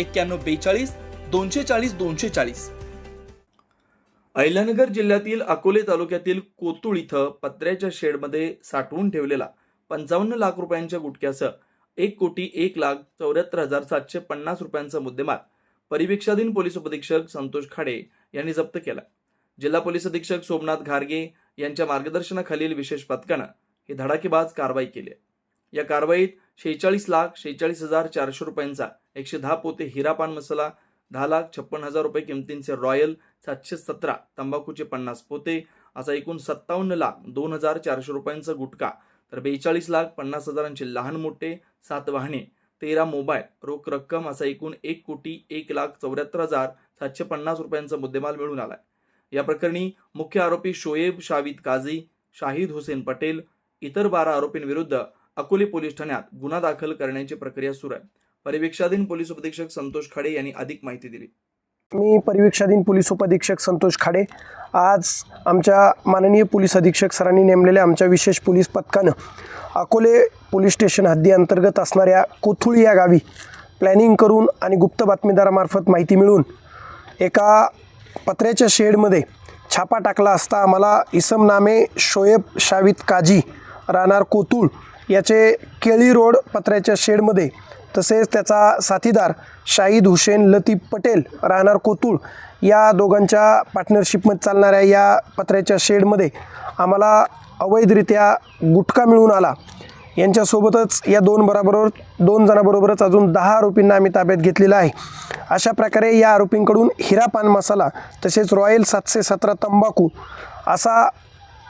एक्क्याण्णव बेचाळीस दोनशे चाळीस दोनशे चाळीस अहिल्यानगर जिल्ह्यातील अकोले तालुक्यातील कोतुळ इथं पत्र्याच्या शेडमध्ये साठवून ठेवलेला पंचावन्न लाख रुपयांच्या गुटख्यासह एक कोटी एक लाख चौऱ्याहत्तर हजार सातशे पन्नास रुपयांचा मुद्देमाल परिवेक्षाधीन पोलीस उपअधीक्षक संतोष खाडे यांनी जप्त केला जिल्हा पोलीस अधीक्षक सोमनाथ घारगे यांच्या मार्गदर्शनाखालील विशेष पथकानं ही धडाकेबाज कारवाई केली आहे. या कारवाईत शेहेचाळीस लाख शेहेचाळीस हजार चारशे रुपयांचा एकशे दहा पोते हिरा पान मसाला दहा लाख छप्पन हजार रुपये किमतींचे रॉयल सातशे सतरा तंबाखूचे पन्नास पोते असा एकूण सत्तावन्न लाख दोन हजार चारशे रुपयांचा गुटखा. तर बेचाळीस लाख पन्नास हजारांचे लहान मोठे सात वाहने तेरा मोबाईल रोख रक्कम असा एकूण एक कोटी एक लाख चौऱ्याहत्तर हजार सातशे पन्नास रुपयांचा मुद्देमाल मिळून आलाय. या प्रकरणी मुख्य आरोपी शोएब शाविद काझी शाहिद हुसेन पटेल इतर बारा आरोपींविरुद्ध अकोले पोलीस ठाण्यात गुन्हा दाखल करण्याची प्रक्रिया सुरू आहे. परिवेक्षाधीन पोलीस उपधीक्षक संतोष खाडे यांनी अधिक माहिती दिली. मी परिवेक्षाधीन पोलीस उपधीक्षक संतोष खाडे. आज आमच्या माननीय पोलीस अधीक्षक सरांनी नेमलेल्या आमच्या विशेष पोलीस पथकानं अकोले पोलीस स्टेशन हद्दीअंतर्गत असणाऱ्या कोथुळी या गावी प्लॅनिंग करून आणि गुप्त बातमीदारामार्फत माहिती मिळून एका पत्र्याच्या शेडमध्ये छापा टाकला असता आम्हाला इसम नामे शोएब शावित काजी राहणार कोतुळ याचे केळी रोड पत्र्याच्या शेडमध्ये तसेच त्याचा साथीदार शाहीद हुसेन लतीफ पटेल राहणार कोतुळ या दोघांच्या पार्टनरशिपमध्ये चालणाऱ्या या पत्र्याच्या शेडमध्ये आम्हाला अवैधरित्या गुटखा मिळून आला. यांच्यासोबतच या दोन बराबरोबर दोन जणांबरोबरच अजून दहा आरोपींना आम्ही ताब्यात घेतलेला आहे. अशा प्रकारे या आरोपींकडून हिरा पान मसाला तसेच रॉयल सातशे सतरा तंबाखू असा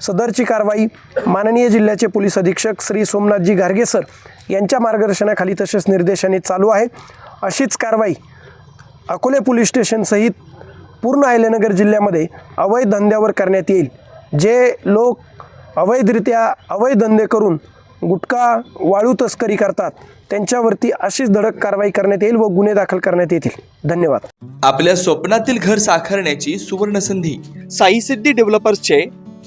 सदरची कारवाई माननीय जिल्ह्याचे पोलीस अधीक्षक श्री सोमनाथजी गार्गे सर यांच्या मार्गदर्शनाखाली तसेच निर्देशाने चालू आहे. अशीच कारवाई अकोले पोलीस स्टेशनसहित पूर्ण अहिल्यानगर जिल्ह्यामध्ये अवैध धंद्यावर करण्यात येईल. जे लोक अवैधरित्या अवैध धंदे करून गुटखा वाळू तस्करी करतात त्यांच्यावरती अशीच धडक कारवाई करण्यात येईल व गुन्हे दाखल करण्यात येतील. धन्यवाद. आपल्या स्वप्नातील घर साकारण्याची सुवर्ण संधी साई सिद्धी डेव्हलपर्सचे